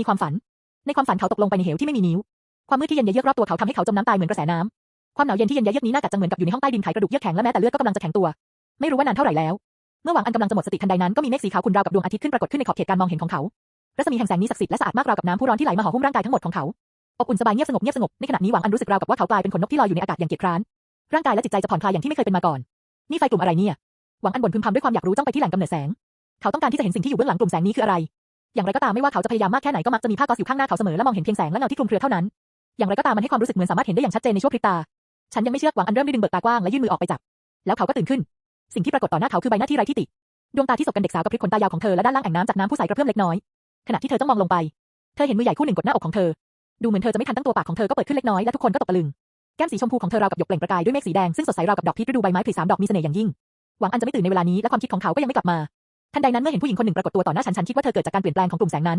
มีความฝัน ในความฝันเขาตกลงไปในเหวที่ไม่มีนิ้ว ความมืดที่เย็นเยือกรอบตัวเขาทำให้เขาจมน้ำตายเหมือนกระแสน้ำความหนาวเย็นที่เย็นเยือกนี้น่ากัดจังเหมือนกับอยู่ในห้องใต้ดินไขกระดูกเยือกแข็งและแม้แต่เลือดก็กำลังจะแข็งตัว ไม่รู้ว่านานเท่าไหร่แล้ว เมื่อหวังอันกำลังจะหมดสติทันใดนั้นก็มีเมฆสีขาวขุ่นราวกับดวงอาทิตย์ขึ้นปรากฏขึ้นในขอบเขตการมองเห็นของเขา รัศมีแห่งแสงนี้ศักดิ์สิทธิ์และสะอาดมากราวกับน้ำผู้ร้อนที่ไหลมาห่อหุ้มร่างกายทั้งหมดของเขาอบอุ่นสบายเงียบสงบเงียบสงบในขณะนี้หวังอันรู้สึกราวกับว่าเขากลายเป็นขนนกที่ลอยอยู่ในอากาศอย่างเกียจคร้านร่างกายและจิตใจจะผ่อนคลายอย่างที่ไม่เคยเป็นมาก่อน นี่ไฟกลุ่มอะไรเนี่ย หวังอันบ่นพึมพำด้วยความอยากรู้จ้องไปที่แหล่งกำเนิดแสง เขาต้องการที่จะเห็นสิ่งที่อยู่เบื้องหลังกลุ่มแสงนี้คืออะไร อย่างไรก็ตามไม่ว่าเขาจะพยายามมากแค่ไหนก็มักจะมีผ้าก๊อซอยู่ข้างหน้าเขาเสมอและมองเห็นเพียงแสงและเงาที่คลุมเครือเท่านั้น อย่างไรก็ตามมันให้ความรู้สึกเหมือนสามารถเห็นได้อย่างชัดเจนในช่วงพริบตา ฉันยังไม่เชื่อหวังอันเริ่มได้ดึงเบิกตากว้างและยื่นมือออกไปจับ แล้วเขาก็ตื่นขึ้น สิ่งที่ปรากฏต่อหน้าเขาคือใบหน้าที่ไร้ที่ติ ดวงตาที่สบกันเด็กสาวกับพริบขนตายาวของเธอและด้านล่างแอ่งน้ำจากน้ำผู้ใสกระเพื่อมเล็กน้อย ขณะที่เธอจ้องมองลงไป เธอเห็นมือใหญ่คู่หนึ่งกดหน้าอกของเธอ ดูเหมือนเธอจะไม่ทันตั้งตัวปากของเธอก็เปิดขึ้นเล็กน้อยและทุกคนก็ตกตะลึง แก้มสีชมพูของเธอราวกับหยกเปล่งประกายด้วยเมฆสีแดงซึ่งสดใสราวกับดอกพีชฤดูใบไม้ผลิสามดอกมีเสน่ห์อย่างยิ่ง หวังอันจะไม่ตื่นในเวลานี้และความคิดของเขาก็ยังไม่กลับมา ทันใดนั้นเมื่อเห็นผู้หญิงคนหนึ่งปรากฏตัวต่อหน้าฉันฉันคิดว่าเธอเกิดจากการเปลี่ยนแปลงของกลุ่มแสงนั้น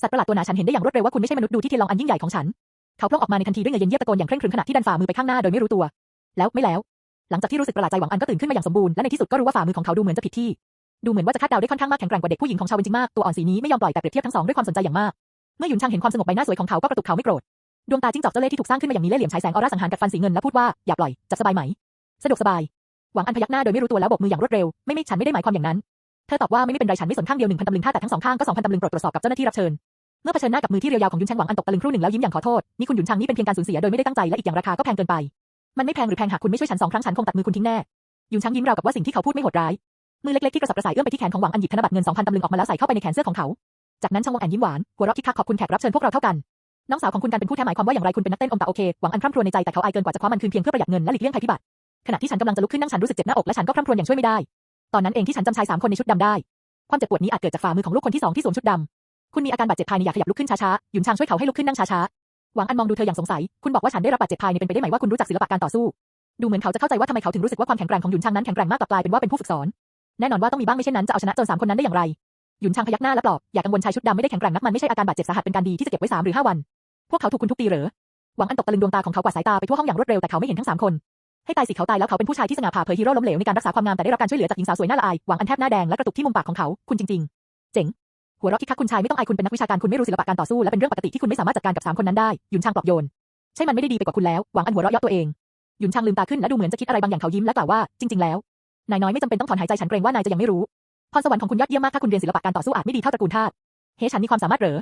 สัตว์ประหลาดตัวหนาฉันเห็นได้อย่างรวดเร็วว่าคุณไม่ใช่มนุษย์ดูที่เทียนลองอันยิ่งใหญ่ของฉันเขาพล่องออกมาในทันทีด้วยเงยเย็นเยียบตะโกนอย่างเคร่งครึมขณะที่ดันฝ่ามือไปข้างหน้าโดยไม่รู้ตัว แล้วไม่แล้ว หลังจากที่รู้สึกประหลาดใจหวังอันก็ตื่นขึ้นมาอย่างสมบูรณ์และในที่สุดก็รู้ว่าฝ่ามือของเขาดูเหมือนจะผิดที่ดูเหมือนว่าจะคาดเดาได้ค่อนข้างมากแข็งแกร่งกว่าเด็กผู้หญิงของชาวเวนจิมากตัวอ่อนสีนี้ไม่ยอมปล่อยแต่เปรียบเทียบทั้งสองด้วยความสนใจอย่างมากเมื่อหยุนชางเห็นความสงบใบหน้าสวยของเขาก็กระตุกเขาไม่โกรธดวงตาจิ้งจอกเจ้าเล่ห์ที่ถูกสร้างขึ้นมาอย่างมีเล่ห์เหลี่ยมฉายแสงออร่าสังหารกัดฟันสีเงินและพูดว่าอย่าปล่อยจับสบายไหม สะดวกสบายหวังอันพยักหน้าโดยไม่รู้ตัวแล้วโบกมืออย่างรวดเร็วไม่ไม่ฉันไม่ได้หมายความอย่างนั้น เธอตอบว่าไม่ไม่เป็นไรฉันไม่สนข้างเดียวหนึ่งพันตำลึงถ้าแต่ทั้งสองข้างก็สองพันตำลึงโปรดตรวจสอบกับเจ้าหน้าที่รับเชิญเมื่อเผชิญหน้ากับมือที่เรียวยาวของยุนชางหวังอันตกตะลึงครู่หนึ่งแล้วยิ้มอย่างขอโทษนี่คุณยุนชางนี่เป็นเพียงการสูญเสียโดยไม่ได้ตั้งใจและอีกอย่างราคาก็แพงเกินไป มันไม่แพงหรือแพงหากคุณไม่ช่วยฉันสองครั้งฉันคงตัดมือคุณทิ้งแน่ยุนชางยิ้มราวกับว่าสิ่งที่เขาพูดไม่โหดร้ายมือเล็กๆที่กระสับกระส่ายเอื้อมไปที่แขนของหวังอันหยิบธนบัตรเงิน2,000ตำลึงออกมาแล้วใส่เข้าไปในแขนเสื้อของเขา จากนั้นชางวงแอนยิ้มหวานหัวเราะคิกคักขอบคุณแขกรับเชิญพวกเราเท่ากันน้องสาวของคุณกันเป็นผู้แทนหมายความว่าอย่างไรคุณเป็นนักเต้นอมตะโอเคหวังอันคร่ำครวญในใจแต่เขาอายเกินกว่าจะคว้ามันคืนเพียงเพื่อประหยัดเงินและหลีกเลี่ยงภัยพิบัติขณะที่ฉันกำลังจะลุกขึ้นนั่งฉันรู้สึกเจ็บหน้าอกและฉันก็คร่ำครวญอย่างช่วยไม่ได้ ตอนนั้นเองที่ฉันจำชายสามคนในชุดดำได้ ความเจ็บปวดนี้อาจเกิดจากฝ่ามือของลูกคนที่สองที่สวมชุดดำคุณมีอาการบาดเจ็บภายในอยากขยับลุกขึ้นช้าๆหยุนชางช่วยเขาให้ลุกขึ้นนั่งช้าๆหวังอันมองดูเธออย่างสงสัย คุณบอกว่าฉันได้รับบาดเจ็บภายในเป็นไปได้ไหมว่าคุณรู้จักศิลปะการต่อสู้ ดูเหมือนเขาจะเข้าใจว่าทำไมเขาถึงรู้สึกว่าความแข็งแกร่งของหยุนชางนั้นแข็งแกร่งมากกลับกลายเป็นว่าเป็นผู้ฝึกสอนแน่นอนว่าต้องมีบ้างไม่เช่นนั้นจะเอาชนะโจรสามคนนั้นได้อย่างไรหยุนชางพยักหน้าและปลอบอย่ากังวลชายชุดดำไม่ได้แข็งแกร่งนักมันไม่ใช่อาการบาดเจ็บสาหัสเป็นการดีที่จะเก็บไว้สามหรือห้าวัน พวกเขาถูกคุณทุบตีเหรอหวังอันตกตะลึงดวงตาของเขากวาดสายตาไปทั่วห้องอย่างรวดเร็วแต่เขาไม่เห็นทั้งสามคน ให้ตายสิเขาตายแล้วเขาเป็นผู้ชายที่สง่าผ่าเผยฮีโร่ล้มเหลวในการรักษาความงามแต่ได้รับการช่วยเหลือจากหญิงสาวสวยหน้าละอายหวังอันแทบหน้าแดงและกระตุกที่มุมปากของเขา คุณจริง ๆ เจ๋งหัวเราะคิกคักคุณชายไม่ต้องอายคุณเป็นนักวิชาการคุณไม่รู้ศิลปะการต่อสู้และเป็นเรื่องปกติที่คุณไม่สามารถจัดการกับสามคนนั้นได้หยุนชางปลอบโยนใช่มันไม่ได้ดีไปกว่าคุณแล้วหวังอันหัวเราะเยาะตัวเองหยุนชางลืมตาขึ้นและดูเหมือนจะคิดอะไรบางอย่างเขายิ้มและกล่าวว่าจริง ๆ แล้วนายน้อยไม่จำเป็นต้องถอนหายใจฉันเกรงว่านายจะยังไม่รู้พรสวรรค์ของคุณยอดเยี่ยมมากถ้าคุณเรียนศิลปะการต่อสู้อาจไม่ดีเท่าตระกูลทาสเฮ้ฉันมีความสามารถเหรอ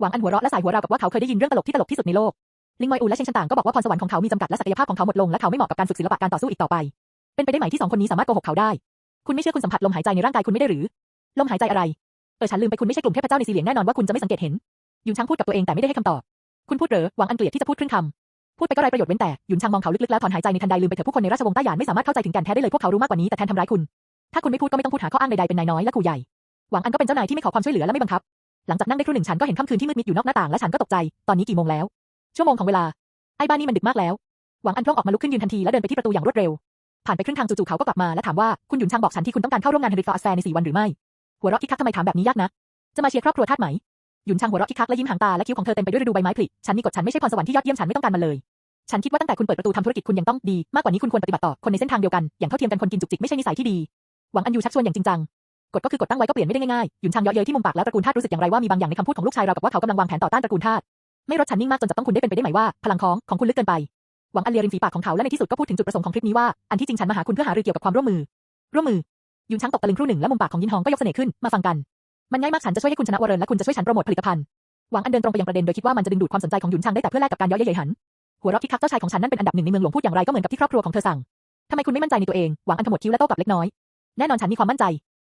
หวังอันหัวเราะและสายหัวเรากับว่าเขาเคยได้ยินเรื่องตลกที่ตลกที่สุดในโลก ลิงมอยอูและเชงชันต่างก็บอกว่าพรสวรรค์ของเขามีจำกัดและศักยภาพของเขาหมดลงและเขาไม่เหมาะกับการฝึกศิลปะการต่อสู้อีกต่อไป เป็นไปได้ไหมที่สองคนนี้สามารถโกหกเขาได้ คุณไม่เชื่อคุณสัมผัสลมหายใจในร่างกายคุณไม่ได้หรือ ลมหายใจอะไร เออฉันลืมไปคุณไม่ใช่กลุ่มเทพเจ้าในสีเหลียงแน่นอนว่าคุณจะไม่สังเกตเห็น ยุนชางพูดกับตัวเองแต่ไม่ได้ให้คำตอบ คุณพูดเหรอหวังอันเกลียดที่จะพูดครึ่งคำพูดไปก็ไร้ประโยชน์เว้นแต่ยุนชางมองเขาลึกๆแล้วถอนหายใจในทันใดลืมไปเถอะผู้คนในราชวงศ์ต้าหยานไม่สามารถเข้าใจถึงแก่นแท้ได้เลยพวกเขารู้มากกว่านี้แต่แทนทำร้ายคุณ ถ้าคุณไม่พูดก็ไม่ต้องพูดหาข้ออ้างใดๆเป็นนายน้อยและกูใหญ่หวังอันก็เป็นเจ้านายที่ไม่ขอความช่วยเหลือและไม่บังคับหลังจากนั่งได้ครู่หนึ่งฉันก็เห็นค่ำคืนที่มืดมิดอยู่นอกหน้าต่างและฉันก็ตกใจ ตอนนี้กี่โมงแล้ว ชั่วโมงของเวลา ไอ้บ้านนี่มันดึกมากแล้ว หวังอันพล่องออกมาลุกขึ้นยืนทันทีและเดินไปที่ประตูอย่างรวดเร็ว ผ่านไปครึ่งทางจู่ๆเขาก็กลับมาและถามว่าคุณหยุนชางบอกฉันที่คุณต้องการเข้าร่วมงานฮันริฟอร์แฟร์ในสี่วันหรือไม่ หัวเราะคิกคักทำไมถามแบบนี้ยากนะ จะมาเชียร์ครอบครัวทาสไหม หยุนชางหัวเราะคิกคักและยิ้มหางตาและคิ้วของเธอเต็มไปด้วยฤดูใบไม้ผลิฉันมีกฎฉันไม่ใช่พรสวรรค์ที่ยอดเยี่ยมฉันไม่ต้องการมันเลย ฉันคิดว่าตั้งแต่คุณเปิดประตูทำธุรกิจคุณยังต้องดีมากกว่านี้คุณควรปฏิบัติต่อคนในเส้นทางเดียวกันอย่างเท่าเทียมกันคนกินจุกจิกไม่ใช่นิสัยที่ดีหวังอันยูชักชวนอย่างจริงจังกฎก็คือกฎตั้งไว้ก็เปลี่ยนไม่ได้ง่ายๆหยุนชางเยาะเย้ยที่มุมปากแล้วตระกูลทาสรู้สึกอย่างไรว่ามีบางอย่างในคำพูดของลูกชายเรากับว่าเขากำลังวางแผนต่อต้านตระกูลทาส ไม่รดฉันนิ่งมากจนจะต้องคุณได้เป็นไปได้ไหมว่า พลังของของคุณลึกเกินไป หวังอเลียริมฝีปากของเขาและในที่สุดก็พูดถึงจุดประสงค์ของทริปนี้ว่า อันที่จริงฉันมาหาคุณเพื่อหารือเกี่ยวกับความร่วมมือ ร่วมมือ ยุนช้างตกตะลึงครู่หนึ่งและมุมปากของยินฮองก็ยกเสน่ห์ขึ้น มาฟังกัน มันง่ายมากฉันจะช่วยให้คุณชนะวรเรนและคุณจะช่วยฉันโปรโมทผลิตภัณฑ์ หวังอันเดินตรงไปยังประเด็นโดยคิดว่ามันจะดึงดูดความสนใจของยุนช้างได้แต่เพื่อแลกกับการเย้ยเย้ยหัน หัวเราะคิกคักเจ้าชายของฉันนั่นเป็นอันดับหนึ่งในเมืองหลวงพูดอย่างไรก็เหมือนกับที่ครอบครัวของเธอสั่งทำไมคุณไม่มั่นใจในตัวเอง หวังอันขมวดคิ้วและโต้กลับเล็กน้อย แน่นอนฉันมีความมั่นใจ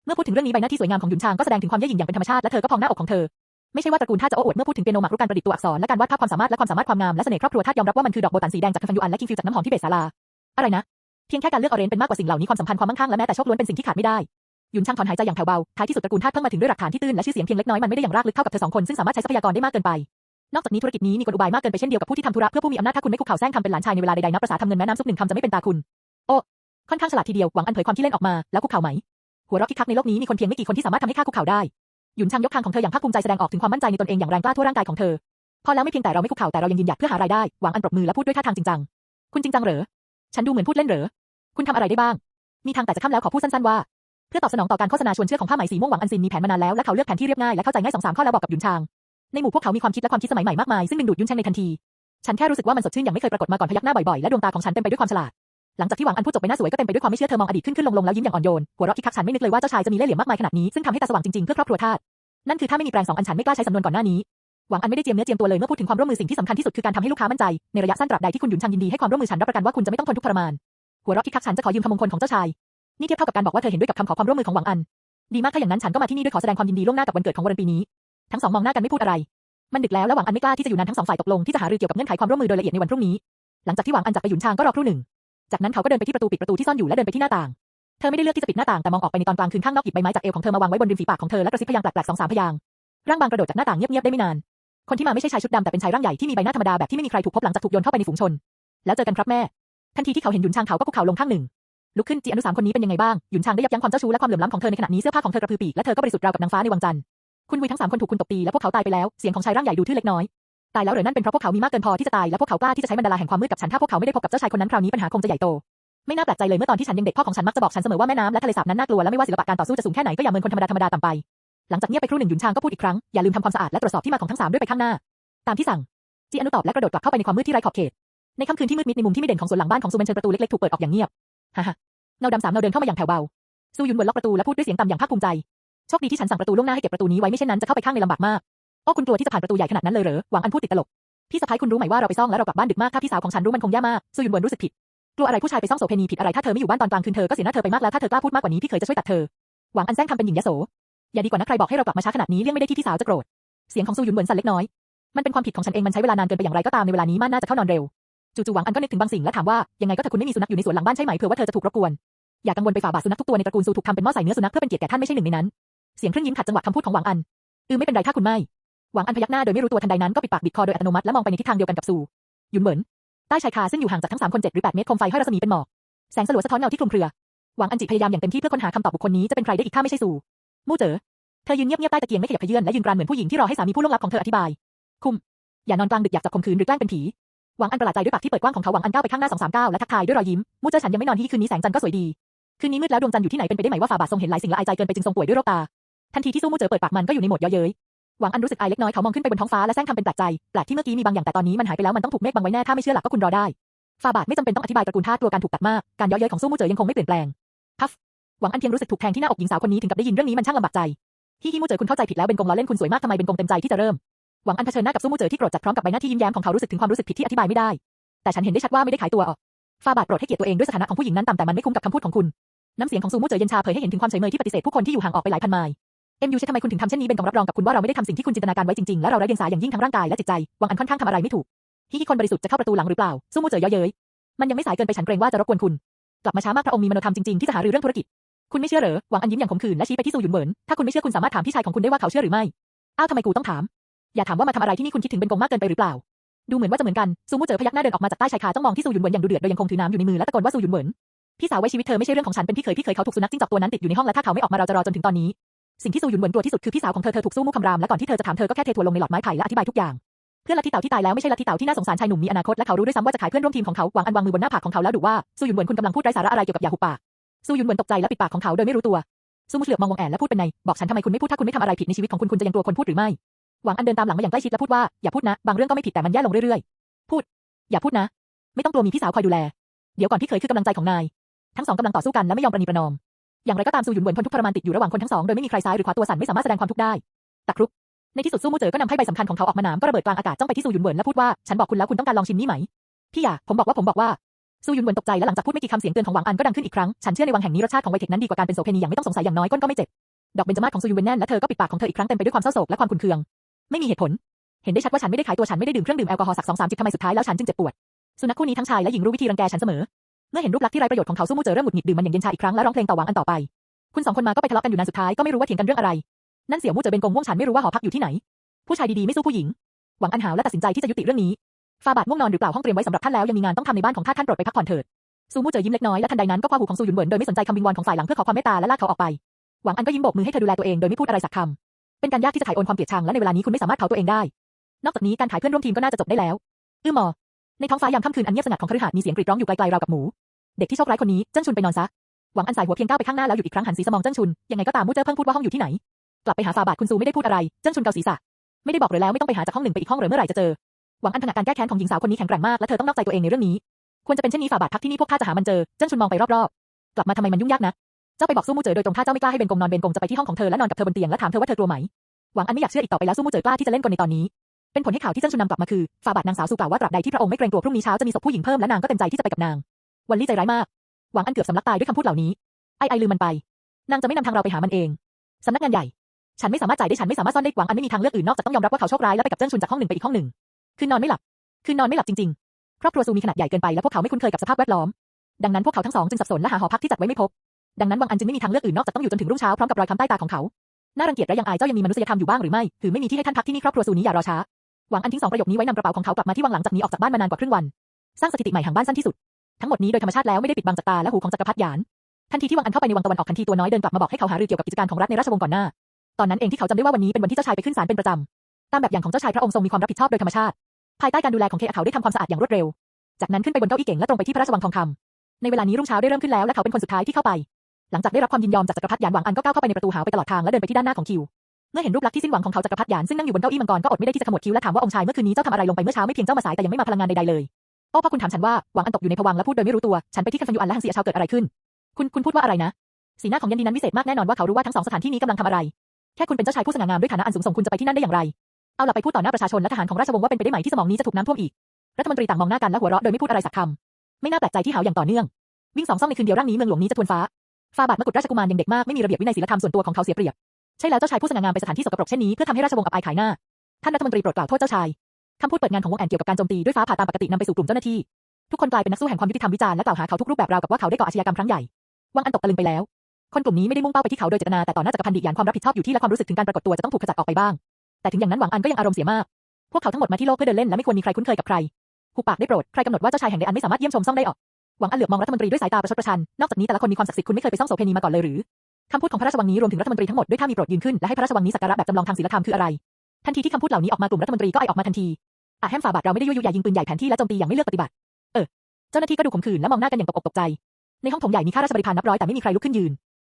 เมื่อพูดถึงเรื่องนี้ใบหน้าที่สวยงามของหยุนชางก็แสดงถึงความเย่อหยิ่งอย่างเป็นธรรมชาติและเธอก็พองหน้าอกของเธอ ไม่ใช่ว่าตระกูลท่าจะโอ้อวดเมื่อพูดถึงเปียโนหมากรุกการประดิษฐ์ตัวอักษรและการวาดภาพความสามารถและความสามารถความงามและเสน่ห์ครอบครัวท่ายอมรับว่ามันคือดอกโบตันสีแดงจากคันฟันยูอันและคิงฟิวจากน้ำหอมที่เบสซาลาอะไรนะเพียงแค่การเลือกออเรนเป็นมากกว่าสิ่งเหล่านี้ความสัมพันธ์ความมั่งคั่งและแม้แต่โชคล้วนเป็นสิ่งที่ขาดไม่ได้หยุนช่างถอนหายใจอย่างแผ่วเบาท้ายที่สุดตระกูลทาสเพิ่งมาถึงด้วยหลักฐานที่ตื้นและชื่อเสียงเพียงเล็กน้อยมันไม่ได้อย่างรากลึกเท่ากับเธอสองคนซึ่งสามารถใช้ทรัพยากรได้มากเกินไป นอกจากนี้ธุรกิจนี้มีกลอุบายมากเกินไปเช่นเดียวกับผู้ที่ทำธุระเพื่อผู้มีอำนาจถ้าคุณไม่คุกเข่าแซงทำเป็นหลานชายในเวลาใดๆนับภาษาทำเงินแม้น้ำซุปหนึ่งคำจะไม่เป็นตาคุณ โอ้ค่อนข้างฉลาดทีเดียวหวังอันเผยความที่เล่นออกมาแล้วคุกเข่าไหมหัวเราะคิกคักในโลกนี้มีคนเพียงไม่กี่คนที่สามารถทำให้ข้าคุกเข่าได้ หยุนชางยกคางของเธออย่างภาคภูมิใจแสดงออกถึงความมั่นใจในตนเองอย่างแรงกล้าทั่วร่างกายของเธอ พอแล้วไม่เพียงแต่เราไม่คุกเข่าแต่เรายังยืนหยัดเพื่อหารายได้ หวังอันปรบมือและพูดด้วยท่าทางจริงจัง คุณจริงจังเหรอ ฉันดูเหมือนพูดเล่นเหรอ คุณทำอะไรได้บ้าง มีทางแต่จะข้ามแล้วขอพูดสั้นๆว่า เพื่อตอบสนองต่อการโฆษณาชวนเชื่อของผ้าไหมสีม่วงหวังอันซินมีแผนมานานแล้วและเขาเลือกแผนที่เรียบง่ายและเข้าใจง่ายสองสามข้อแล้วบอกกับหยุนชาง ในหมู่พวกเขามีความคิดและความคิดสมัยใหม่มากมายซึ่งดึงดูดยุนเชงในทันที ฉันแค่รู้สึกว่ามันสดชื่นอย่างไม่เคยปรากฏมาก่อนพยักหน้าบ่อยๆและดวงตาของฉันเต็มไปด้วยความฉลาด หลังจากที่หวังอันพูดจบไปหน้าสวยก็เต็มไปด้วยความไม่เชื่อเธอมองอดีตขึ้นขึ้นลงลงแล้วยิ้มอย่างอ่อนโยนหัวเราะคิกคักฉันไม่นึกเลยว่าเจ้าชายจะมีเล่ห์เหลี่ยมมากมายขนาดนี้ซึ่งทำให้ตาสว่างจริงๆเพื่อครอบครัวทาสนั่นคือถ้าไม่มีแปลงสองอันฉันไม่กล้าใช้สำนวนก่อนหน้านี้หวังอันไม่ได้เจียมเนื้อเจียมตัวเลยเมื่อพูดถึงความร่วมมือสิ่งที่สำคัญที่สุดคือการทำให้ลูกค้ามั่นใจในระยะสั้นตราบใดที่คุณหยุนชังยินดีให้ความร่วมมือฉันรับประกันว่าคุณจะไม่ต้องทนทุกข์ทรมานหัวเราะคิกคักฉันจะขอยืมคำมงคลของเจ้าชายนี่เทียบเท่ากับการบอกว่าเธอเห็นด้วยกับคำขอความร่วมมือของหวังอัน ดีมากถ้าอย่างนั้นฉันก็มาที่นี่ด้วยขอแสดงความยินดีล่วงหน้ากับวันเกิดของวันปีนี้ ทั้งสองมองหน้ากันไม่พูดอะไร มันดึกแล้วและหวังอันไม่กล้าที่จะอยู่นานทั้งสองฝ่ายตกลงที่จะหารือเกี่ยวกับเงื่อนไขความร่วมมือโดยละเอียดในวันพรุ่งนี้ หลังจากที่หวังอันจากไปหยุนชางก็รอครู่หนึ่ง จากนั้นเขาก็เดินไปที่ประตูปิดประตูที่ซ่อนอยู่และเดินไปที่หน้าต่าง เธอไม่ได้เลือกที่จะปิดหน้าต่างแต่มองออกไปในตอนกลางคืนข้างนอกหยิบใบไม้จากเอวของเธอมาวางไว้บนริมฝีปากของเธอและกระซิบพยางแปลกๆสองสามพยางร่างบางกระโดดจากหน้าต่างเงียบๆได้ไม่นาน คนที่มาไม่ใช่ชายชุดดำแต่เป็นชายร่างใหญ่ที่มีใบหน้าธรรมดาแบบที่ไม่มีใครถูกพบหลังจากถูกโยนเข้าไปในฝูงชน แล้วเจอกันครับแม่ ทันทีที่เขาเห็นหยุนชางเขาก็คุกเข่าลงข้างหนึ่ง ลุกขึ้นจีอนุสามคนนี้เป็นยังไงบ้าง หยุนชางได้ยับยั้งความเจ้าชู้และความเหลื่อมล้ำของเธอในขณะนี้เสื้อผ้าของเธอกระพือปีกและเธอก็บริสุทธิ์ราวกับนางฟ้าในวังจันทร์ คุณวุยทั้งสามคนถูกคุณตบตีและพวกเขาตายไปแล้ว เสียงของชายร่างใหญ่ดูทื่อเล็กน้อย ตายแล้วหรือนั่นเป็นเพราะพวกเขามีมากเกินพอที่จะตายและพวกเขากล้าที่จะใช้มันดาราแห่งความมืดกับฉันถ้าพวกเขาไม่ได้พบกับเจ้าชายคนนั้นคราวนี้ปัญหาคงจะใหญ่โตไม่น่าแปลกใจเลยเมื่อตอนที่ฉันยังเด็กพ่อของฉันมักจะบอกฉันเสมอว่าแม่น้ำและทะเลสาบนั้นน่ากลัวและไม่ว่าศิลปะการต่อสู้จะสูงแค่ไหนก็อย่าเมินคนธรรมดาธรรมดาต่ำไป หลังจากเงียบไปครู่หนึ่งหยุนชางก็พูดอีกครั้งอย่าลืมทำความสะอาดและตรวจสอบที่มาของทั้งสามด้วยไปข้างหน้า ตามที่สั่งจีอนุตอบและกระโดดกลับเข้าไปในความมืดที่ไร้ขอบเขตในค่ำคืนที่มืดมิดในมุมที่ไม่เด่นของสวนหลังบ้านของซูเมนเชิญประตูเล็กๆถูกเปิดออกอย่างเงียบฮ่าฮ่าเงาดำสามเงาเดินเข้ามาอย่างแผ่วเบาซูยุนบนล็อกประตูและพูดด้วยเสียงต่ำอย่างภาคภูมิใจโชคดีที่ฉันสั่งประตูล่วงหน้าให้เก็บประตูนี้ไว้ไม่เช่นนั้นจะเข้าไปข้างในลำบากมากโอ้คุณกลัวที่จะผ่านประตูใหญ่ขนาดนั้นเลยเหรอ หวังอันพูดติดตลก พี่สะพ้ายคุณรู้ไหมว่าเราไปซ่องแล้วเรากลับบ้านดึกมากถ้าพี่สาวของฉันรู้มันคงแย่มากซูยุนบนรู้สึกผิด กลัวอะไรผู้ชายไปซ่องโสเพณีผิดอะไรถ้าเธอไม่อยู่บ้านตอนกลางคืนเธอก็เสียหน้าเธอไปมากแล้วถ้าเธอกล้าพูดมากกว่านี้พี่เคยจะช่วยตัดเธอ หวังอันแซงทำเป็นหญิงยโส อย่าดีกว่านะใครบอกให้เรากลับมาช้าขนาดนี้เลี่ยงไม่ได้ที่พี่สาวจะโกรธ เสียงของซูยุนเหมือนสั่นเล็กน้อย มันเป็นความผิดของฉันเองมันใช้เวลานานเกินไปอย่างไรก็ตามในเวลานี้มันน่าจะเข้านอนเร็วจู่ๆหวังอันก็นึกถึงบางสิ่งและถามว่ายังไงก็เถอะคุณไม่มีสุนัขอยู่ในสวนหลังบ้านใช่ไหมเผื่อว่าเธอจะถูกรบกวนอย่ากังวลไปฝ่าบาทสุนัขทุกตัวในตระกูลซูถูกทำเป็นหม้อใส่เนื้อสุนัขเพื่อเป็นเกียรติแก่ท่านไม่ใช่หนึ่งในนั้น เสียงเครื่องยิ้มขัดจังหวะคำพูดของหวังอันอือไม่เป็นไรถ้าคุณไม่ หวังอันพยักหน้าโดยไม่รู้ตัวทันใดนั้นก็ปิดปากบิดคอโดยอัตโนมัติและมองไปในทิศทางเดียวกันกับซูหยุนเหมินใต้ชายคาซึ่งอยู่ห่างจากทั้งสามคนเจ็ดหรือแปดเมตรคมไฟห้อยรัศมีเป็นหมอกแสงสลัวสะท้อนเงาที่คลุมเครือหวังอันจิพยายามอย่างเต็มที่เพื่อค้นหาคำตอบบุคคลนี้จะเป็นใครได้อีกถ้าไม่ใช่ซูมู่เจ๋อเธอยืนเงียบๆใต้ตะเกียงไม่ขยับเขยื้อนและยืนกรานเหมือนผู้หญิงที่รอให้สามีผู้ล่วงลับของเธออธิบาย คุม อย่านอนกลางดึกอยากจับข่มขืนหรือแกล้งเป็นผีหวังอันประหลาดใจด้วยปากที่เปิดกว้างของเขาหวังอันก้าวไปข้างหน้าสองสามก้าวและทักทายด้วยรอยยิ้มมู่เจ๋อฉันยังไม่นอนที่คืนนี้แสงจันทร์ก็สวยดีคืนนี้มืดแล้วดวงจันทร์อยู่ที่ไหนเป็นไปได้ไหมว่าฝ่าบาททรงเห็นหลายสิ่งละอายใจเกินไปจึงทรงป่วยด้วยโรคตาทันทีที่สู้มู่เจ๋อเปิดปากมันก็อยู่ในโหมดเย้ยเย้ย หวังอันรู้สึกอายเล็กน้อยเขามองขึ้นไปบนท้องฟ้าและแซงทำเป็นแปลกใจแปลกที่เมื่อกี้มีบางอย่างแต่ตอนนี้มันหายไปแล้วมันต้องถูกเมฆบังไว้แน่ถ้าไม่เชื่อหลักก็คุณรอได้ฟาบาทไม่จำเป็นต้องอธิบายตระกูลทาสกลัวการถูกตัดมากการย้ยเย้ยของสู้มู่เจ๋อยังคงไม่เปลี่ยนแปลงพัฟหวังอันเพียงรู้สึกถูกแทงที่หน้าอกหญิงสาวคนนี้ถึงกับได้ยินเรื่องนี้มันช่างลำบากใจที่ที่มู่เจ๋อคุณเข้าใจผิดแล้วเป็นกงล้อเล่นคุณสวยมากทำไมเป็นกงเต็มใจที่จะเริ่มหวังอันเผชิญหน้ากับสู้มู่เจ๋อที่โกรธจัดพร้อมกับใบหน้าที่ยิ้มแย้มของเขารู้สึกถึงความรู้สึกผิดที่อธิบายไม่ได้ แต่ฉันเห็นได้ชัดว่าไม่ได้ขายตัวออกฟาบาทโปรดให้เกียรติตัวเองด้วยสถานะของผู้หญิงนั้นต่ำแต่มันไม่คุ้มกับคำพูดของคุณน้ำเสียงของซูมู่เจ๋อเย็นชาเผยให้เห็นถึงความเฉยเมยที่ปฏิเสธผู้คนที่อยู่ห่างออกไปหลายพันไมล์ เอ็มยูใช่ทำไมคุณถึงทำเช่นนี้เป็นกองรับรองกับคุณว่าเราไม่ได้ทำสิ่งที่คุณจินตนาการไว้จริงๆ และเราไร้เดียงสาอย่างยิ่งทั้งร่างกายและจิตใจวังอันค่อนข้างทำอะไรไม่ถูกที่คนบริสุทธิ์จะเข้าประตูหลังหรือเปล่าซูมู่เจ๋อเย้ยเย้ยมันยังไม่สายเกินไปฉันเกรงว่าจะรบกวนคุณ กลับมาช้ามากพระองค์มีมโนธรรมจริงๆที่จะหารือเรื่องธุรกิจ คุณไม่เชื่อเหรอหวังอันยิ้มอย่างขมขื่นและชี้ไปที่ซูหยุนเหมินถ้าคุณไม่เชื่อคุณสามารถถามพี่ชายของคุณได้ว่าเขาเชื่อหรือไม่อ้าวทำไมกูต้องถาม อย่าถามว่ามาทำอะไรที่นี่คุณคิดถึงเป็นกงมากเกินไปหรือเปล่า ดูเหมือนว่าจะเหมือนกันซูมู่เจ๋อพยักหน้าเดินออกมาจากใต้ชายคาจ้องมองที่ซูหยุนเหวินอย่างดุเดือดโดยยังคงถือน้ำอยู่ในมือและตะโกนว่าซูหยุนเหวินพี่สาวไว้ชีวิตเธอไม่ใช่เรื่องของฉันเป็นพี่เคยพี่เคยเขาถูกสุนัขจิ้งจอกตัวนั้นติดอยู่ในห้องและถ้าเขาไม่ออกมาเราจะรอจนถึงตอนนี้ สิ่งที่ซูหยุนเหวินกลัวที่สุดคือพี่สาวของเธอเธอถูกสู้มู่คำรามและก่อนที่เธอจะถามเธอก็แค่เทถั่วลงในหลอดไม้ไผ่และอธิบายทุกอย่างเพื่อนลัทธิเต่าที่ตายแล้วไม่ใช่ลัทธิเต่าที่น่าสงสารชายหนุ่มมีอนาคตและเขารู้ด้วยซ้ำว่าจะขายเพื่อนร่วมทีมของเขาหวังอันวางมือบนหน้าผากของเขาแล้วดุว่าซูหยุนเหวินคุณกำลังพูดไร้สาระอะไรเกี่ยวกับยาหุปากซูหยุนเหวินตกใจและปิดปากของเขาโดยไม่รู้ตัวซูมุเหลือบมองวงแอนและพูดเป็นในบอกฉันทำไมคุณไม่พูดถ้าคุณไม่ทำอะไรผิดในชีวิตของคุณคุณจะยังกลัวคนพูดหรือไม่หวังอันเดินตามหลังมาอย่างใกล้ชิดและพูดว่าอย่าพูดนะบางเรื่องก็ไม่ผิดแต่มันแย่ลงเรื่อยๆ พูด อย่าพูดนะ ไม่ต้องกลัวมีพี่สาวคอยดูแล เดี๋ยวก่อนพี่เคยคือกำลังใจของนาย ทั้งสองกำลังต่อสู้กันและไม่ยอมประนีประนอม อย่างไรก็ตามซูหยุนเหวินทนทุกข์ทรมานติดอยู่ระหว่างคนทั้งสองโดยไม่มีใครซ้ายหรือขวาตัวสั่นไม่สามารถแสดงความทุกข์ได้ตะครุบในที่สุดสู้มู่เจ๋อก็นำไพ่ใบสำคัญของเขาออกมาหนามก็ระเบิดกลางอากาศจ้องไปที่ซูหยุนเหวินและพูดว่าฉันบอกคุณแล้วคุณต้องการลองชิมนี่ไหมพี่อย่าผมบอกว่าผมบอกว่าซูหยุนเหวินตกใจและหลังจากพูดไม่กี่คำเสียงเตือนของหวังอันก็ดังขึ้นอีกครั้ง ฉันเชื่อในวังแห่งนี้รสชาติของไวเทคนั้นดีกว่าการเป็นโสเภณีอย่างไม่ต้องสงสัยอย่างน้อยก้นก็ไม่เจ็บ ดอกเบญจมาศของซูหยุนเหวินแน่นและเธอก็ปิดปากของเธออีกครั้งเต็มไปด้วยความเศร้าโศกและความขุ่นเคือง ไม่มีเหตุผล เห็นได้ชัดว่าฉันไม่ได้ขายตัวฉันไม่ได้ดื่มเครื่องดื่มแอลกอฮอล์สักสองสามจิบทำไมสุดท้ายแล้วฉันจึงเจ็บปวด สุนัขคู่นี้ทั้งชายและหญิงรู้วิธีรังแกฉันเสมอ เมื่อเห็นรูปลักษณ์ที่ไร้ประโยชน์ของเขาสู้มู่เจอเริ่มหงุดหงิดดื่มมันอย่างเย็นชาอีกครั้งและร้องเพลงต่อหวังอันต่อไป คุณสองคนมาก็ไปทะเลาะกันอยู่นานสุดท้ายก็ไม่รู้ว่าเถียงกันเรื่องอะไร นั่นเสี่ยวมู่เจอเป็นกงม่วงฉันไม่รู้ว่าหอพักอยู่ที่ไหน ผู้ชายดีๆไม่สู้ผู้หญิง หวังอันหาวและตัดสินใจที่จะยุติเรื่องนี้ฟาบาทง่วงนอนหรือเปล่าห้องเตรียมไว้สำหรับท่านแล้วยังมีงานต้องทำในบ้านของท่านท่านโปรดไปพักผ่อนเถิดซูมู่เจอยิ้มเล็กน้อยและทันใดนั้นก็คว้าหูของซูหยุนเหวินโดยไม่สนใจคำวิงวอนของฝ่ายหลังเพื่อขอความเมตตาและลากเขาออกไป หวังอันก็ยิ้มโบกมือให้เธอดูแลตัวเองโดยไม่พูดอะไรสักคำเป็นการยากที่จะถ่ายโอนความเกลียดชังและในเวลานี้คุณไม่สามารถเผาตัวเองได้ นอกจากนี้การขายเพื่อนร่วมทีมก็น่าจะจบได้แล้ว อื้อมอ ในท้องฟ้ายามค่ำคืนอันเงียบสงัดของคฤหาสน์มีเสียงกรีดร้องอยู่ไกลๆราวกับหมู เด็กที่โชคร้ายคนนี้เจิ้งชุนไปนอนซะหวังอันสายหัวเพียงก้าวไปข้างหน้าแล้วหยุดอีกครั้งหันสีสมองเจิ้งชุนยังไงก็ตามมู่เจ้อเพิ่งพูดว่าห้องอยู่ที่ไหน กลับไปหาฟาบาทคุณซูไม่ได้พูดอะไรเจิ้งชุนเกาศีรษะไม่ได้บอกเลยแล้วไม่ต้องไปหาจากห้องหนึ่งไปอีกห้องหรือเมื่อไหร่จะเจอหวังอันถนัดการแก้แค้นของหญิงสาวคนนี้แข็งแกร่งมากและเธอต้องนอกใจตัวเองในเรื่องนี้ ควรจะเป็นเช่นนี้ฝ่าบาทพักที่นี่พวกข้าจะหามันเจอ เจิ้นชุนมองไปรอบๆ กลับมาทำไมมันยุ่งยากนะ เจ้าไปบอกสู้มู่เจอโดยตรงถ้าเจ้าไม่กล้าให้เบนกงนอนเบนกงจะไปที่ห้องของเธอและนอนกับเธอบนเตียงและถามเธอว่าเธอกลัวไหม หวังอันไม่อยากเชื่ออีกต่อไปแล้วสู้มู่เจอกล้าที่จะเล่นกลในตอนนี้ เป็นผลให้ข่าวที่เจิ้นชุนนำกลับมาคือฝ่าบาทนางสาวสู่กล่าวว่าตราบใดที่พระองค์ไม่เกรงกลัวพรุ่งนี้เช้าจะมีศพผู้หญิงเพิ่มและนางก็เต็มใจที่จะไปกับนางวันลี่ใจร้ายมาก หวังอันเกือบสำลักตายด้วยคำพูดเหล่านี้ ไอไอลืมมันไป นางจะไม่นำทางเราไปหามันเองสำนักงานใหญ่ ฉันไม่สามารถจ่ายได้ฉันไม่สามารถซ่อนได้หวังอันไม่มีทางเลือกอื่นนอกจากต้องยอมรับว่าเขาโชคร้ายและไปกับเจิ้นชุนจากห้องหนึ่งไปอีกห้องหนึ่ง คือนอนไม่หลับ คือนอนไม่หลับจริงๆ ครอบครัวซูมีขนาดใหญ่เกินไปและพวกเขาไม่คุ้นเคยกับสภาพแวดล้อม ดังนั้นพวกเขาทั้งสองจึงสับสนและหาหอพักที่จัดไว้ไม่พบ ดังนั้นวังอันจึงไม่มีทางเลือกอื่นนอกจากต้องอยู่จนถึงรุ่งเช้าพร้อมกับรอยคำใต้ตาของเขา น่ารังเกียจและยังอายเจ้ายังมีมนุษยธรรมอยู่บ้างหรือไม่ถือไม่มีที่ให้ท่านพักที่นี่ครอบครัวซูนี้อย่ารอช้า หวังอันทิ้งสองประโยคนี้ไว้นำกระเป๋าของเขากลับมาที่วังหลังจากนี้ออกจากบ้านมานานกว่าครึ่งวัน สร้างสถิติใหม่ห่างบ้านสั้นที่สุด ทั้งหมดนี้โดยธรรมชาติแล้วไม่ได้ปิดบังจากตาและหูของจักรพรรดิหยาน ทันทีที่วังอันเข้าไปในวังตะวันออกทันทีตัวน้อยเดินกลับมาบอกให้เขาหารือเกี่ยวกับกิจการของรัฐในราชวงศ์ก่อนหน้า ตอนนั้นเองที่เขาจำได้ว่าวันนี้เป็นวันที่เจ้าชายไปขึ้นศาลเป็นประจำตามแบบอย่างของเจ้าชายพระองค์ทรงมีความรับผิดชอบโดยธรรมชาติ ภายใต้การดูแลของเคอาเขาได้ทำความสะอาดอย่างรวดเร็ว จากนั้นขึ้นไปบนเก้าอี้เก่งและตรงไปที่พระราชวังทองคำในเวลานี้รุ่งเช้าได้เริ่มขึ้นแล้วและเขาเป็นคนสุดท้ายที่เข้าไป หลังจากได้รับความยินยอมจากจักรพรรดิหยานหวังอันก็ก้าวเข้าไปในประตูหาวไปตลอดทางและเดินไปที่ด้านหน้าของคิว เมื่อเห็นรูปลักษณ์ที่สิ้นหวังของเขาจักรพรรดิหยานซึ่งนั่งอยู่บนเก้าอี้มังกรก็อดไม่ได้ที่จะขมวดคิ้วและถามว่าองค์ชายเมื่อคืนนี้เจ้าทำอะไรลงไปเมื่อเช้าไม่เพียงเจ้ามาสายแต่ยังไม่มาพลังงานใดๆเลยโอ้พ่อคุณถามฉันว่าหวังอันตกอยู่ในภวังและพูดโดยไม่รู้ตัว ฉันไปที่คันฟันยูอันและฮังเสียชาวเกิดอะไรขึ้น คุณคุณพูดว่าอะไรนะสีหน้าของยันดีนั้นวิเศษมากแน่นอนว่าเขารู้ว่าทั้งสองสถานที่นี้กำลังทำอะไร แค่คุณเป็นเจ้าชายผู้สง่างามด้วยฐานะอันสูงส่งคุณจะไปที่นั่นได้อย่างไรเอาล่ะไปพูดต่อหน้าประชาชนและทหารของราชวงศ์ว่าเป็นไปได้ไหมที่สมองนี้จะถูกน้ำท่วมอีกรัฐมนตรีต่างมองหน้ากันและหัวเราะโดยไม่พูดอะไรสักคำไม่น่าแปลกใจที่หาวอย่างต่อเนื่อง วิ่งสองซ่องในคืนเดียวร่างนี้เมืองหลวงนี้จะทวนฟ้าฟาบาทมกุฎราชกุมารยังเด็กมากไม่มีระเบียบวินัยศีลธรรมส่วนตัวของเขาเสียเปรียบ ใช่แล้วเจ้าชายผู้สง่างามไปสถานที่สกปรกเช่นนี้เพื่อทำให้ราชวงศ์อับอายขายหน้า ท่านรัฐมนตรีโปรดกล่าวโทษเจ้าชายคำพูดเปิดงานของวงแอนเกี่ยวกับการโจมตีด้วยฟ้าผ่าตามปกตินำไปสู่กลุ่มเจ้าหน้าที่ ทุกคนกลายเป็นนักสู้แห่งความยุติธรรมวิจารณ์และกล่าวหาเขาทุกรูปแบบราวกับว่าเขาได้ก่ออาชญากรรมครั้งใหญ่วังอันตกตะลึงไปแล้ว คนกลุ่มนี้ไม่ได้มุ่งเป้าไปที่เขาโดยเจตนาแต่ต่อหน้าจักรพันดิยานความรับผิดชอบอยู่ที่และความรู้สึกถึงการปรากฏตัวจะต้องถูกขจัดออกไปบ้าง แต่ถึงอย่างนั้นหวังอันก็ยังอารมณ์เสียมาก พวกเขาทั้งหมดมาที่โลกเพื่อเดินเล่นและไม่ควรมีใครคุ้นเคยกับใครหูปากได้โปรดใครกำหนดว่าเจ้าชายแห่งใดอันไม่สามารถเยี่ยมชมซ่องได้ออกหวังอันเหลือบมองรัฐมนตรีด้วยสายตาประชดประชัน นอกจากนี้แต่ละคนมีความศักดิ์สิทธิ์คุณไม่เคยไปซ่องโสเพณีมาก่อนเลยหรือ คำพูดของพระราชวังนี้รวมถึงรัฐมนตรีทั้งหมดด้วยท่ามีโปรดยืนขึ้นและให้พระราชวังนี้สักการะแบบจำลองทางศีลธรรมคืออะไร ทันทีที่คำพูดเหล่านี้ออกมากลุ่มรัฐมนตรีก็ไอออกมาทันทีอาแฮมฝ่าบาทเราไม่ได้ยั่วยุใหญ่ยิงปืนใหญ่แผนที่และโจมตีอย่างไม่เลือกปฏิบัติ เออ เจ้าหน้าที่ก็ดูขมขื่นและมองหน้ากันอย่างตกอกตกใจ ในห้องโถงใหญ่มีข้าราชบริพารนับร้อยแต่ไม่มีใครลุกขึ้นยืน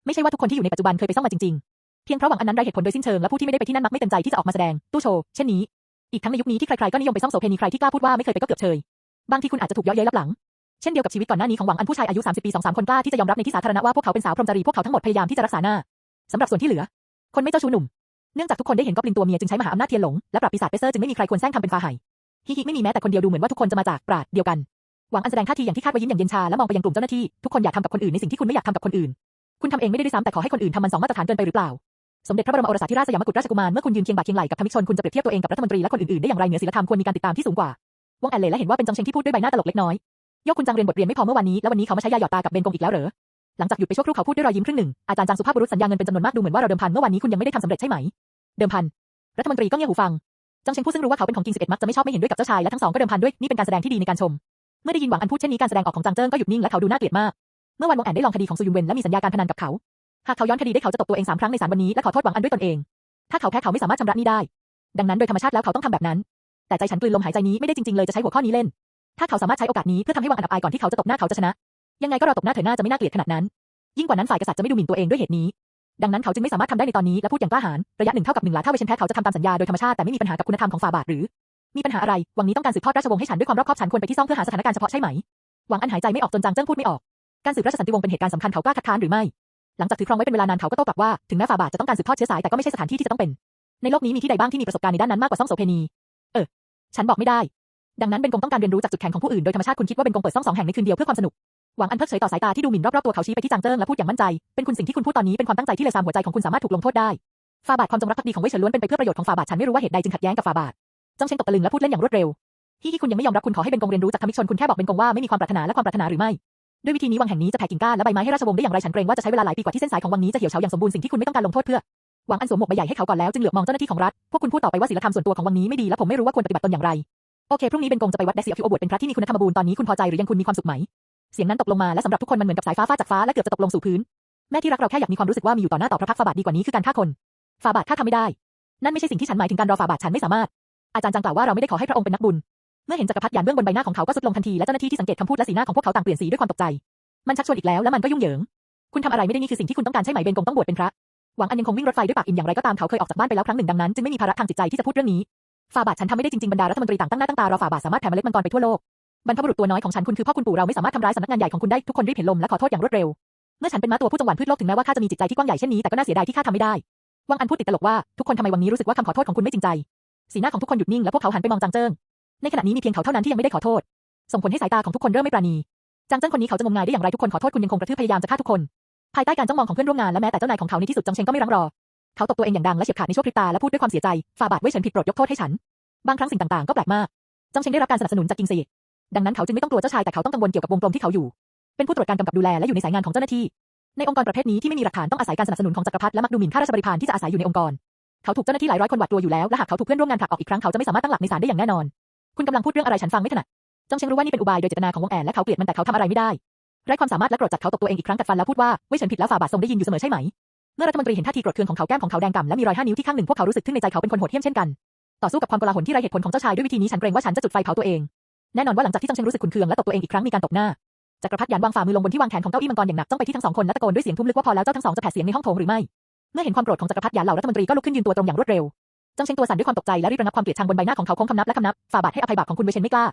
ไม่ใช่ว่าทุกคนที่อยู่ในปัจจุบันเคยไปซ่องมาจริงๆ เพียงเพราะหวังอันนั้นไร้เหตุผลโดยสิ้นเชิงและผู้ที่ไม่ได้ไปที่นั่นมักไม่เต็มใจที่จะออกมาแสดงตู้โชว์เช่นนี้ อีกทั้งในยุคนี้ที่ใครๆก็นิยมไปซ่องโสเพณีใครที่กล้าพูดว่าไม่เคยไปก็เกือบเชยบางทีคุณอาจจะถูกเยาะเย้ยลับหลัง เช่นเดียวกับชีวิตก่อนหน้านี้ของหวังอันผู้ชายอายุ 30 ปี2 3คนกล้าที่จะยอมรับในที่สาธารณะว่าพวกเขาเป็นสาวพรหมจรีพวกเขาทั้งหมดพยายามที่จะรักษาหน้าสำหรับส่วนที่เหลือ คนไม่เจ้าชู้หนุ่ม เนื่องจากทุกคนได้เห็นก็ปลินตัวเมียจึงใช้มหาอำนาจเทียนหลงและปราบปีศาจเปเซอร์จึงไม่มีใครควรแซงทำเป็นฟาไห่ฮิฮิไม่มีแม้แต่คนเดียวดูเหมือนว่าทุกคนจะมาจากปราดเดียวกันหวังอันแสดงท่าทีอย่างที่คาดไว่ายิ้มอย่างเย็นชาและมองไปยังกลุ่มเจ้าหน้าที่ทุกคนอย่าทำกับคนอื่นในสิ่งที่คุณไม่อยากทำกับคนอื่น คุณทำเองไม่ได้ด้วยซ้ำแต่ขอให้คนอื่นทำมันสองมาตรฐานเกินไปหรือเปล่า สมเด็จพระบรมโอรสาธิราชสยามกุฎราชกุมารเมื่อคุณยืนเคียงบ่าเคียงไหล่กับทมิชนคุณจะเปรียบเทียบตัวเองกับรัฐมนตรีและคนอื่นๆได้อย่างไรเหนือศีลธรรมควรมีการติดตามที่สูงกว่า วงแอนเล่และเห็นว่าเป็นจังเชงที่พูดด้วยใบหน้าตลกเล็กน้อย โยกคุณจังเรียนบทเรียนไม่พอเมื่อวันนี้ แล้ววันนี้เขามาใช้ยาหยอดตากับเบนกงอีกแล้วเหรอ หลังจากหยุดไปชั่วครู่เขาพูดด้วยรอยยิ้มครึ่งหนึ่ง อาจารย์จางสุภาพบุรุษสัญญาเงินเป็นจำนวนมากดูเหมือนว่าเราเดิมพันเมื่อวันนี้คุณยังไม่ได้ทำสำเร็จใช่ไหม เดิมพัน รัฐมนตรีก็เงียบหูฟังจังเชงผู้ซึ่งรู้ว่าเขาเป็นของจริงสิบเอ็ดมักจะไม่ชอบไม่เห็นด้วยกับเจ้าชายและทั้งสองก็เดิมพันด้วยนี่เป็นการแสดงที่ดีในการชม เมื่อได้ยินหวังอันพูดเช่นนี้การแสดงออกของจางเจิ้งก็หยุดนิ่งและเขาดูน่าเกลียดมาก เมื่อวันวงแอนได้ลองคดีของซูยุนเวนและมีสัญญาการพนันกับเขา หากเขาย้อนคดีได้เขาจะตบตัวเองสามครั้งในศาลวันนี้และขอโทษหวังอันด้วยตนเอง ถ้าเขาแพ้เขาไม่สามารถชำระหนี้ได้ ดังนั้นโดยธรรมชาติแล้วเขาต้องทำแบบนั้น แต่ใจฉันกลืนลมหายใจนี้ไม่ได้จริงๆเลยจะใช้หัวข้อนี้เล่น ถ้าเขาสามารถใช้โอกาสนี้เพื่อทำให้วังอันอับอายก่อนที่เขาจะตบหน้าเขาจะชนะ ยังไงก็รอตบหน้าเธอหน้าจะไม่น่าเกลียดขนาดนั้น ยิ่งกว่านั้นฝ่ายกษัตริย์จะไม่ดูหมิ่นตัวเองด้วยเหตุนี้ ดังนั้นเขาจึงไม่สามารถทำได้ในตอนนี้และพูดอย่างกล้าหาญ ระยะหนึ่งเท่ากับหนึ่งลาถ้าเวเชนแพ้เขาจะทำตามสัญญาโดยธรรมชาติแต่ไม่มีปัญหากับคุณธรรมของฝ่าบาทหรือ มีปัญหาอะไร วังนี้ต้องการสืบทอดราชวงศ์ให้ฉันด้วยความรอบคอบฉันควรไปที่ซ่องเพื่อหาสถานการณ์เฉพาะใช่ไหมหวังอันหายใจไม่ออกจนจางเจิ้งพูดไม่ออก การสืบราชสันติวงศ์เป็นเหตุการณ์สำคัญเขากล้าคัดค้านหรือไม่ หลังจากถือครองไว้เป็นเวลานานเขาก็โต้กลับว่า ถึงแม้ฝ่าบาทจะต้องการสืบทอดเชื้อสายแต่ก็ไม่ใช่สถานที่ที่จะต้องเป็น ในโลกนี้มีที่ใดบ้างที่มีประสบการณ์ในด้านนั้นมากกว่าซ่องโสเพณี เออ ฉันบอกไม่ได้ ดังนั้นเบนกงต้องการเรียนรู้จากจุดแข็งของผู้อื่นโดยธรรมชาติคุณคิดว่าเบนกงเปิดซ่องสองแห่งในคืนเดียวเพื่อความสนุกหวังอันเพิกเฉยต่อสายตาที่ดูหมิ่นรอบๆตัวเขาชี้ไปที่จางเจิ้งและพูดอย่างมั่นใจ เป็นคุณสิ่งที่คุณพูดตอนนี้เป็นความตั้งใจที่เลวทรามหัวใจของคุณสามารถถูกลงโทษได้ฟาบาทความจงรักภักดีของเว่ยเฉินล้วนเป็นไปเพื่อประโยชน์ของฟาบาทฉันไม่รู้ว่าเหตุใดจึงขัดแย้งกับฟาบาทจ้องเชงตกตะลึงและพูดเล่นอย่างรวดเร็วที่ที่คุณยังไม่ยอมรับคุณขอให้เบนกงเรียนรู้จากคำมิชนคุณแค่บอกเบนกงว่าไม่มีความปรารถนาและความปรารถนาหรือไม่ด้วยวิธีนี้วังแห่งนี้จะแผ่กิ่งก้านและใบไม้ให้ราชวงศ์ได้อย่างไรฉันเกรงว่าจะใช้เวลาหลายปีกว่าที่เส้นสายของวังนี้จะเหี่ยวเฉาอย่างสมบูรณ์สิ่งที่คุณไม่ต้องการลงโทษเพื่อหวังอันสวมหมวกใบใหญ่ให้เขาก่อนแล้วจึงเหลือบมองเจ้าหน้าที่ของรัฐพวกคุณพูดต่อไปว่าศีลธรรมส่วนตัวของวังนี้ไม่ดีและผมไม่รู้ว่าควรปฏิบัติตนอย่างไร โอเคพรุ่งนี้เบนกงจะไปวัดเดซิอคิโอบวชเป็นพระที่มีคุณธรรมบูรณ์ตอนนี้คุณพอใจหรือยังคุณมีความสุขไหม เสียงนั้นตกลงมาและสำหรับทุกคนมันเหมือนกับสายฟ้าฟาดจากฟ้าและเกือบจะตกลงสู่พื้น แม่ที่รักเราแค่อยากมีความรู้สึกว่ามีอยู่ต่อหน้าต่อพระพักตร์ฟาบาทดีกว่านี้คือการฆ่าคนฟาบาทฆ่าทำไม่ได้ นั่นไม่ใช่สิ่งที่ฉันหมายถึงการรอฟาบาทฉันไม่สามารถ อาจารย์จังกล่าวว่าเราไม่ได้ขอให้พระองค์เป็นนักบุญ เมื่อเห็นจักรพรรดิยานเบื้องบนใบหน้าของเขาก็สุดลงทันทีและเจ้าหน้าที่ที่สังเกตคำพูดและสีหน้าของพวกเขาต่างเปลี่ยนสีด้วยความตกใจ มันชักชวนอีกแล้วและมันก็ยุ่งเหยิง คุณทำอะไรไม่ได้นี่คือสิ่งที่คุณต้องการใช่ไหมเบนกงต้องบวชเป็นพระหวังอันยังคงวิ่งรถไฟด้วยปากอิ่มอย่างไรก็ตามเขาเคยออกจากบ้านไปแล้วครั้งหนึ่งดังนั้นจึงไม่มีภาระทางจิตใจที่จะพูดเรื่องนี้ ฝ่าบาทฉันทำไม่ได้จริงๆบรรดารัฐมนตรีต่างตั้งหน้าตั้งตารอฝ่าบาทสามารถแผ่เมล็ดมังกรไปทั่วโลกบรรพบุรุษตัวน้อยของฉันคุณคือพ่อคุณปู่เราไม่สามารถทำร้ายสำนักงานใหญ่ของคุณได้ทุกคนรีบเห็นลมและขอโทษอย่างรวดเร็วเมื่อฉันเป็นม้าตัวผู้จังหวัดพืชโลกถึงแม้ว่าข้าจะมีจิตใจที่กว้างใหญ่เช่นนี้แต่ก็น่าเสียดายที่ข้าทำไม่ได้วังอันพูดติดตลกว่าทุกคนทำไมวังนี้รู้สึกว่าคำขอโทษของคุณไม่จริงใจ สีหน้าของทุกคนหยุดนิ่งและพวกเขาหันไปมองจางเจิ้งในขณะนี้มีเพียงเขาเท่านั้นที่ยังไม่ได้ขอโทษ ส่งผลให้สายตาของทุกคนเริ่มไม่ปราณีจางเจิ้งคนนี้เขาจะงมงายได้อย่างไรทุกคนขอโทษคุณยังคงกระทืบพยายามจะฆ่าทุกคน ภายใต้การจ้องมองของเพื่อนร่วมงานและแม้แต่เจ้านายของเขาในที่สุดจังเชงก็ไม่รั้งรอ เขาตบตัวเองอย่างดังและเฉียบขาดในช่วงพริบตาและพูดด้วยความเสียใจฝ่าบาทเว่ยเฉินผิดโปรดยกโทษให้ฉัน บางครั้งสิ่งต่างๆก็แปลกมากจังเชงได้รับการสนับสนุนจากกิงเซีดังนั้นเขาจึงไม่ต้องกลัวเจ้าชายแต่เขาต้องกังวลเกี่ยวกับวงกลมที่เขาอยู่ เป็นผู้ตรวจการกำกับดูแลและอยู่ในสายงานของเจ้าหน้าที่ ในองค์กรประเภทนี้ที่ไม่มีหลักฐานต้องอาศัยการสนับสนุนของจักรพรรดิและมักดูหมิ่นข้าราชบริพารที่จะอาศัยอยู่ในองค์กร เขาถูกเจ้าหน้าที่หลายร้อยคนหวาดกลัวอยู่แล้วและหากเขาถูกเพื่อนร่วมงานผลักออกอีกครั้งเขาจะไม่สามารถตั้งหลักในศาลได้อย่างแน่นอน คุณกำลังพูดเรื่องอะไรฉันฟังไม่ถนัดจงเชงรู้ว่านี่เป็นอุบายโดยเจตนาของวงแอนและเขาเกลียดมันแต่เขาทำอะไรไม่ได้ไร้ความสามารถและโกรธจัดเขาตบตัวเองอีกครั้งกัดฟันแล้วพูดว่าเว่ยฉินผิดแล้วฝ่าบาททรงได้ยินอยู่เสมอใช่ไหม เมื่อรัฐมนตรีเห็นท่าทีโกรธเคืองของเขาแก้มของเขาแดงก่ำและมีรอยห้านิ้วที่ข้างหนึ่งพวกเขารู้สึกทึ่งในใจเขาเป็นคนโหดเหี้ยมเช่นกันต่อสู้กับความโกลาหลที่ไร้เหตุผลของเจ้าชายด้วยวิธีนี้ฉันเกรงว่าฉันจะจุดไฟเผาตัวเองแน่นอนว่าหลังจากที่จังเชงรู้สึกขุนเคืองและตบตัวเองอีกครั้งมีการตบหน้าจักรพรรดิหยานวางฝ่ามือลงบนที่วางแขนของเก้าอี้มังกรอย่างหนักจ้องไปที่ทั้งสองคนและตะโกนด้วยเสียงทุ้มลึกว่าพอแล้วเจ้าทั้งสองจะแผดเสียงในห้องโถงหรือไม่ เมื่อเห็นความโกรธของจักรพรรดิหยานเหล่ารัฐมนตรีก็ลุกขึ้นยืนตัวตรงอย่างรวดเร็วจังเชงตัวสั่นด้วยความตกใจและรีบระงับความเกลียดชังบนใบหน้าของเขาโค้งคำนับและคำนับฝ่าบาทให้อภัยบาปของคุณเวเชนไม่กล้า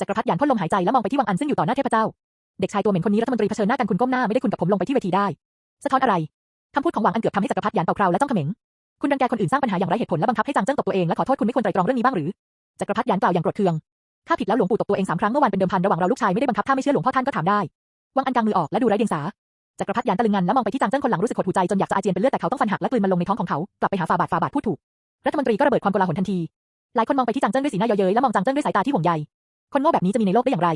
จักรพรรดิหยานพ่นลมหายใจและมองไปที่วังอันซึ่งอยู่ต่อหน้าเทพเจ้า เด็กชายตัวเหม็นคนนี้รัฐมนตรีเผชิญหน้ากันคุณก้มหน้าไม่ได้คุณกับผมลงไปที่เวทีได้สะท้อนอะไร คำพูดของหวังอันเกือบทำให้จักรพรรดิหยานเป่าคราวและจ้องเขม็งคุณรังแกคนอื่นสร้างปัญหาอย่างไร้เหตุผลและบังคับให้จางเจิ้งตบตัวเองและขอโทษคุณไม่ควรไตรตรองเรื่องนี้บ้างหรือจักรพรรดิหยานกล่าวอย่างโกรธเคืองข้าผิดแล้วหลวงปู่ตบตัวเองสามครั้งเมื่อวันเป็นเดิมพันระหว่างเราลูกชายไม่ได้บังคับข้าไม่เชื่อหลวงพ่อท่านก็ถามได้วังอันกางมือออกและดูไร้เดียงสาจักรพรรดิหยานตะลึงงันและมองไปที่จางเจิ้งคนหลังรู้สึกหดหูใจจนอยากจะอาเจียนเป็นเลือดแต่เขาต้องฟันหักและกลืนมันลงในท้องของเขากลับไปหาฝาบาทฝาบาทพูดถูกรัฐมนตรีก็ระเบิดความโกลาหลทันทีหลายคนมองไปที่จางเจิ้งด้วยสีหน้าเย้ยและมองจางเจิ้งด้วยสายตาที่ห่วงใยคนโง่แบบนี้จะมีในโลกได้อย่างไร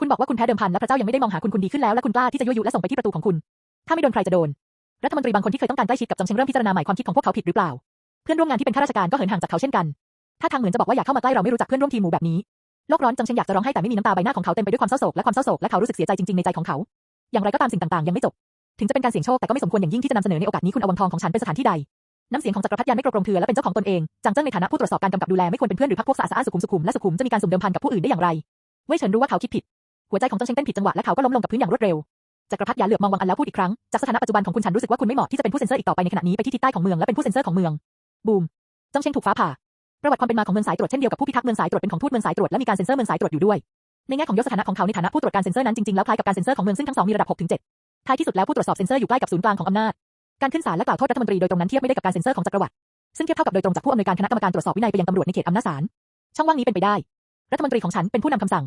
คุณบอกว่าคุณแพ้เดิมพันและพระเจ้ายังไม่ได้มองหาคุณคุณดีขึ้นแล้วและคุณกล้าที่จะยั่วยุและส่งไปที่ประตูของคุณ ถ้าไม่โดนใครจะโดน รัฐมนตรีบางคนที่เคยต้องการใกล้ชิดกับจังเชงเริ่มพิจารณาใหม่ความคิดของพวกเขาผิดหรือเปล่า เพื่อนร่วมงานที่เป็นข้าราชการก็เหินห่างจากเขาเช่นกันถ้าทางเหมือนจะบอกว่าอยากเข้ามาใกล้เราไม่รู้จักเพื่อนร่วมทีมหมู่แบบนี้โลกร้อนจังเชงอยากจะร้องไห้แต่ไม่มีน้ำตาใบหน้าของเขาเต็มไปด้วยความเศร้าโศกและความเศร้าโศกและเขารู้สึกเสียใจจริงๆในใจของเขา อย่างไรก็ตามสิ่งต่างๆยังไม่จบ ถึงจะเป็นการเสี่ยงโชคแต่ก็ไม่สมควรอย่างยิ่งที่จะนำเสนอในโอกาสนี้คุณอวังทองของฉันเป็นสถานที่ใดน้ำเสียงของจักรพรรดิยันไม่กรมเถือและเป็นเจ้าของตนเองจางเจิ้งในฐานะผู้ตรวจสอบการกำกับดูแลไม่ควรเป็นเพื่อนหรือพรรคพวกสะอาดสะอานสุขุมสุขุมและสุขุมจะมีการสุ่มเดิมพันกับผู้อื่นได้อย่างไรเว่ยเฉินรู้ว่าเขาคิดผิด หัวใจของจังเชงเต้นผิดจังหวะและเขาก็ล้มลงกับพื้นอย่างรวดเร็ว จักรพรรดิยาเหลือบมองวังอันแล้วพูดอีกครั้ง จากสถานะปัจจุบันของคุณฉันรู้สึกว่าคุณไม่เหมาะที่จะเป็นผู้เซ็นเซอร์อีกต่อไปในขณะนี้ไปที่ทิศใต้ของเมืองและเป็นผู้เซ็นเซอร์ของเมือง บูมจงเชงถูกฟ้าผ่า ประวัติความเป็นมาของเมืองสายตรวจเช่นเดียวกับผู้พิทักษ์เมืองสายตรวจเป็นของทูตเมืองสายตรวจและมีการเซ็นเซอร์เมืองสายตรวจอยู่ด้วย ในแง่ของยศสถานะของเขาในฐานะผู้ตรวจการเซ็นเซอร์นั้นจริงๆแล้วคล้ายกับการเซ็นเซอร์ของเมืองซึ่งทั้งสองมีระดับ6ถึง7ท้ายที่สุดแล้วผู้ตรวจสอบเซ็นเซอร์อยู่ใกล้กับศูนย์กลางของอำนาจ การขึ้นศาลและกล่าวโทษรัฐมนตรีโดยตรงนั้นเทียบไม่ได้กับการเซ็นเซอร์ของจักรวรรดิซึ่งเทียบเท่ากับโดยตรงจากผู้อำนวยการคณะกรรมการตรวจสอบวินัยไปยังตำรวจในเขตอำนาจศาลช่องว่างนี้เป็นไปได้ รัฐมนตรีของฉันเป็นผู้นำคำสั่ง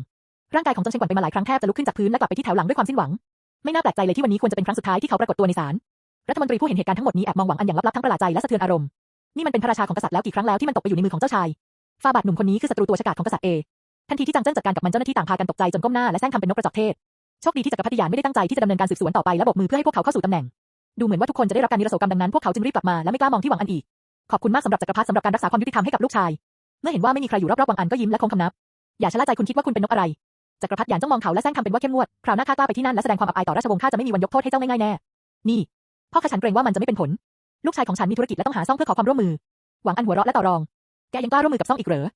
ร่างกายของจงเชงกวนไปมาหลายครั้งแทบจะลุกขึ้นจากพื้นและกลับไปที่แถวหลังด้วยความสิ้นหวัง ไม่น่าแปลกใจเลยที่วันนี้ควรจะเป็นครั้งสุดท้ายที่เขาปรากฏตัวในศาลรัฐมนตรีผู้เห็นเหตุการณ์ทั้งหมดนี้แอบมองหวังอันอย่างลับๆทั้งประหลาดใจและสะเทือนอารมณ์นี่มันเป็นพระราชาของกษัตริย์แล้วกี่ครั้งแล้วที่มันตกไปอยู่ในมือของเจ้าชายฟาบาทหนุ่มคนนี้คือศัตรูตัวฉกาจของกษัตริย์เอทันทีที่จางเจิ้งจัดการกับมันเจ้าหน้าที่ต่างพากันตกใจจนก้มหน้าและแซงทำเป็นนกกระจอกเทศโชคดีที่จักรพรรดิยานไม่ได้ตั้งใจที่จะดำเนินการสืบสวนต่อไปและโบกมือเพื่อให้พวกเขาเข้าสู่ตำแหน่ง ดูเหมือนว่าทุกคนจะได้รับการนิรโทษกรรมดังนั้นพวกเขาจึงรีบกลับมาและไม่กล้ามองที่หวังอันอีก ขอบคุณมากสำหรับจักรพรรดิสำหรับการรักษาความยุติธรรมให้กับลูกชาย เมื่อเห็นว่าไม่มีใครอยู่รอบๆวังอันก็ยิ้มและคงคำนับ อย่าชะล่าใจคุณคิดว่าคุณเป็นนกอะไร จักรพรรดิหยานจ้องมองเขาและแซงทำเป็นว่าเข้มงวด คราวหน้าข้ากล้าไปที่นั่นและแสดงความอับอายต่อราชวงศ์ข้าจะไม่มีวันยกโทษให้เจ้าง่ายๆแน่ นี่ พ่อข้าฉันเกรงว่ามันจะไม่เป็นผล ลูกชายของฉันมีธุรกิจและต้องหาซ่องเพื่อขอความร่วมมือ หวังอันหัวเราะและต่อรอง แกยังกล้าร่วมมือกับซ่องอีกเหรอ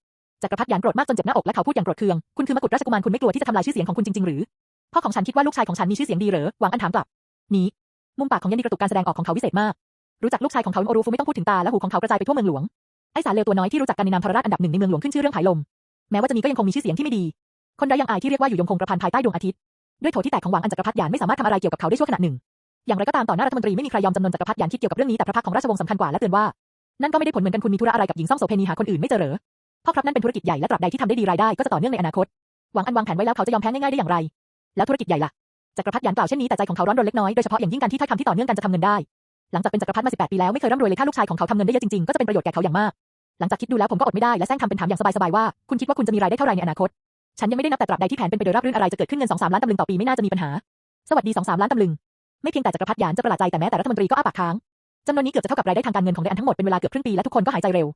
จักรพรรดิหยานโกรธมากจนเจ็บหน้าอกและเขาพูดอย่างโกรธเคือง คุณคือมกุฎราชกุมารคุณไม่กลัวที่จะทำลายชื่อเสียงของคุณจริงๆหรือ พ่อของฉันคิดว่าลูกชายของฉันมีชื่อเสียงดีเหรอ หวังอันถามกลับ นี้มุมปากของยันดีกระตุกการแสดงออกของเขาวิเศษมาก รู้จักลูกชายของเขาโอรูฟูไม่ต้องพูดถึงตาและหูของเขากระจายไปทั่วเมืองหลวง ไอสารเลวตัวน้อยที่รู้จักกันในนามทรราชอันดับหนึ่งในเมืองหลวงขึ้นชื่อเรื่องผายลม แม้ว่าจะมีก็ยังคงมีชื่อเสียงที่ไม่ดี คนไร้ยังอายที่เรียกว่าอยู่ยงคงกระพันภายใต้ดวงอาทิตย์ ด้วยโถที่แตกของหวังอันจักรพรรดิยานไม่สามารถทำอะไรเกี่ยวกับเขาได้ชั่วขณะหนึ่ง อย่างไรก็ตามต่อหน้ารัฐมนตรีไม่มีใครยอมจำนนจักรพรรดิยานคิดเกี่ยวกับเรื่องนี้แต่พระพักของราชวงศ์สำคัญกว่าและเตือนว่า นั่นก็ไม่ได้ผลเหมือนกันคุณมีธุระอะไรกับหญิงซ่องโสเพณีหาคนอื่นไม่เจอเหรอพ่อครับนั่นเป็นธุรกิจใหญ่และตราบใดที่ทำได้ดีรายได้ก็จะต่อเนื่องในอนาคต หวังอันวางแผนไว้แล้วเขาจะยอมแพ้ง่ายๆได้อย่างไร แล้วธุรกิจใหญ่ล่ะ จักรพรรดิหยานกล่าวเช่นนี้แต่ใจของเขาร้อนรนเล็กน้อยโดยเฉพาะอย่างยิ่งการที่ถ้อยคำที่ต่อเนื่องกันจะทำเงินได้ หลังจากเป็นจักรพรรดิมา18ปีแล้วไม่เคยร่ำรวยเลยถ้าลูกชายของเขาทำเงินได้เยอะจริงๆก็จะเป็นประโยชน์แก่เขาอย่างมาก หลังจากคิดดูแล้วผมก็อดไม่ได้และแซงทำเป็นถามอย่างสบายๆว่า คุณคิดว่าคุณจะมีรายได้เท่าไหร่ในอนาคต ฉันยังไม่ได้นับแต่ตราบใดที่แผนเป็นไปโดยราบรื่นอะไรจะเกิดขึ้นเงินสองสามล้านตำลึงต่อปีไม่น่าจะมีปัญหา สวัสดีสองสามล้านตำลึง ไม่เพียงแต่จักรพรรดิหยานจะประหลาดใจแต่แม้แต่รัฐมนตรีก็อ้าปากค้างจำนวนนี้เกือบจะเท่ากับรายได้ทางการเงินของไดอันทั้งหมดเป็นเวลาเกือบครึ่งปีและทุกคนก็หายใจเร็ว